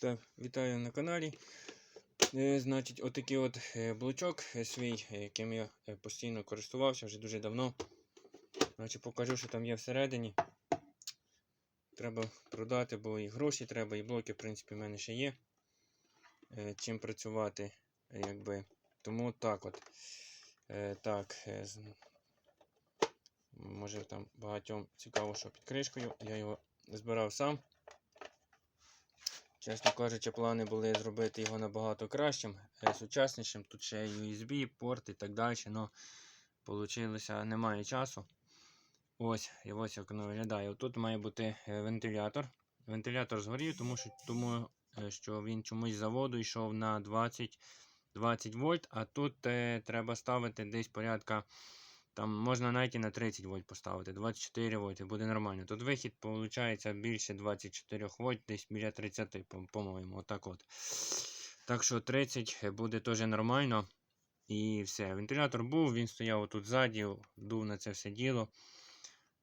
Так, вітаю на каналі. Е, значить, отакий от е, блочок е, свій, яким я постійно користувався вже дуже давно. Значить, покажу, що там є всередині. Треба продати, бо і гроші треба, і блоки, в принципі, в мене ще є. Чим працювати, якби. Тому так от. Так. Може там багатьом цікаво, що під кришкою. Я його збирав сам. Чесно кажучи, плани були зробити його набагато кращим, е, сучаснішим. Тут ще USB, порт і так далі. але вийшло, немає часу. Ось, і ось як воно виглядає. Тут має бути е, вентилятор. Вентилятор згорів, тому що, тому, е, що він чомусь з заводу йшов на 20, 20 вольт, а тут е, треба ставити десь порядка. Там можна навіть і на 30 вольт поставити, 24 вольт, і буде нормально. Тут вихід виходить більше 24 вольт, десь біля 30, по- по-моєму, отак от. Так що 30 буде теж нормально. І все. Вентилятор був, він стояв тут ззаді, дув на це все діло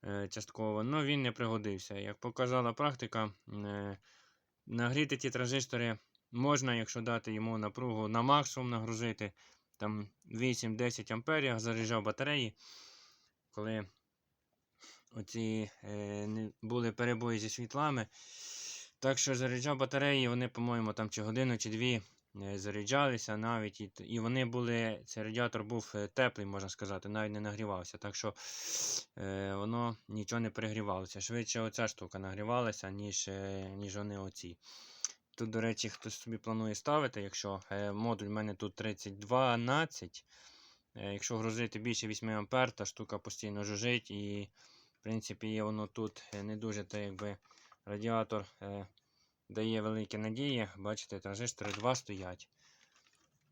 е, частково, але він не пригодився. Як показала практика, е, нагріти ті транзистори можна, якщо дати йому напругу на максимум нагрузити там 8-10 амперів, заряджав батареї, коли оці е, були перебої зі світлами. Так що заряджав батареї, вони, по-моєму, там чи годину, чи дві е, заряджалися навіть. І, і вони були, цей радіатор був е, теплий, можна сказати, навіть не нагрівався. Так що е, воно нічого не перегрівалося. Швидше оця штука нагрівалася, ніж, е, ніж вони оці. Тут, до речі, хтось собі планує ставити, якщо е, модуль в мене тут 3012. Е, якщо грузити більше 8 А, та штука постійно жужить і, в принципі, є воно тут е, не дуже та, якби, радіатор дає великі надії. Бачите, транзистори 2 стоять.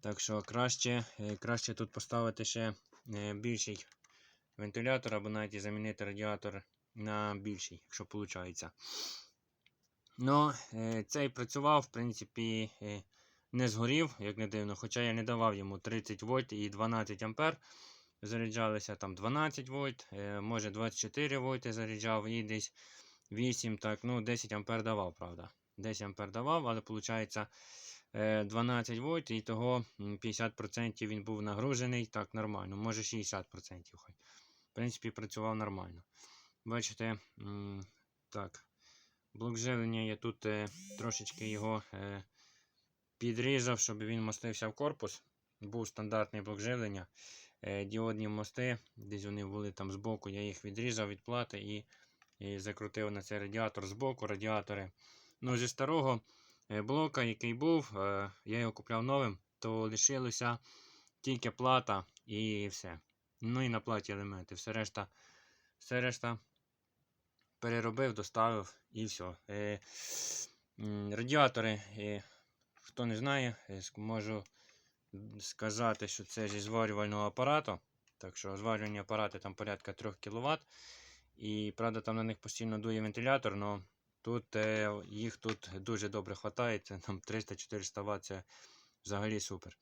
Так що краще, краще тут поставити ще більший вентилятор або навіть замінити радіатор на більший, якщо виходить. Ну, е, цей працював, в принципі, е, не згорів, як не дивно, хоча я не давав йому 30 вольт і 12 ампер. Заряджалися там 12 вольт, е, може 24 вольти заряджав і десь 8, так, ну 10 ампер давав, правда. 10 ампер давав, але виходить 12 вольт і того 50% він був нагружений, так, нормально, може 60% хай. В принципі, працював нормально. Бачите, так. Блок живлення я тут е, трошечки його е, підрізав, щоб він мостився в корпус. Був стандартний блок живлення. Е, діодні мости, десь вони були там збоку, я їх відрізав від плати і, і закрутив на цей радіатор збоку, радіатори. Ну, зі старого блока, який був, я його купляв новим, то лишилося тільки плата і все. Ну і на платі елементи. Все решта, все решта переробив, доставив і все. Радіатори, хто не знає, е, можу сказати, що це зі зварювального апарату. Так що зварювальні апарати там порядка 3 кВт. І правда, там на них постійно дує вентилятор, але тут е, їх тут дуже добре вистачає. Там 300-400 Вт, це взагалі супер.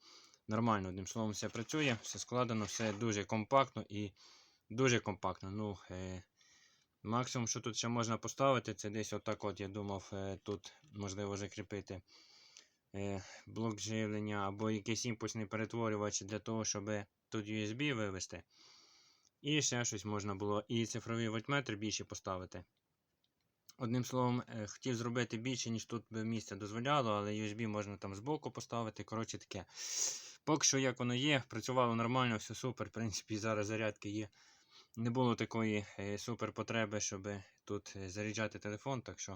Нормально, одним словом, все працює, все складено, все дуже компактно і дуже компактно. Ну, е, Максимум, що тут ще можна поставити, це десь отак от, я думав, е, тут можливо закріпити е, блок живлення або якийсь імпульсний перетворювач для того, щоб тут USB вивести. І ще щось можна було. І цифровий вольтметр більше поставити. Одним словом, е, хотів зробити більше, ніж тут би місце дозволяло, але USB можна там збоку поставити. Коротше таке. Поки що, як воно є, працювало нормально, все супер. В принципі, зараз зарядки є. Не було такої е, супер потреби, щоб тут е, заряджати телефон. Так що,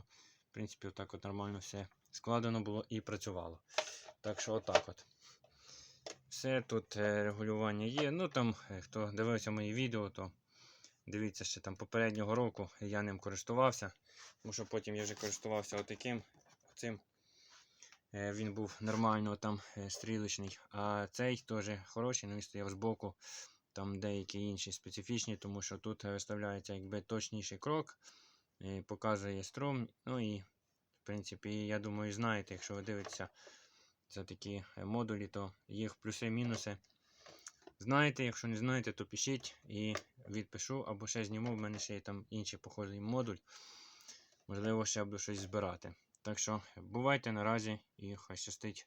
в принципі, отак от нормально все складено було і працювало. Так що, отак от. Все тут е, регулювання є. Ну там, хто дивився мої відео, то дивіться ще там попереднього року я ним користувався. Тому що потім я вже користувався отаким. Цим він був нормально там стрілочний. А цей теж хороший, але він стояв збоку. Там деякі інші специфічні, тому що тут виставляється якби точніший крок, показує струм. Ну і, в принципі, я думаю, знаєте, якщо ви дивитеся за такі е, модулі, то їх плюси-мінуси. Знаєте, якщо не знаєте, то пишіть і відпишу, або ще зніму. В мене ще є там інший похожий модуль. Можливо, ще буду щось збирати. Так що бувайте наразі і хай щастить.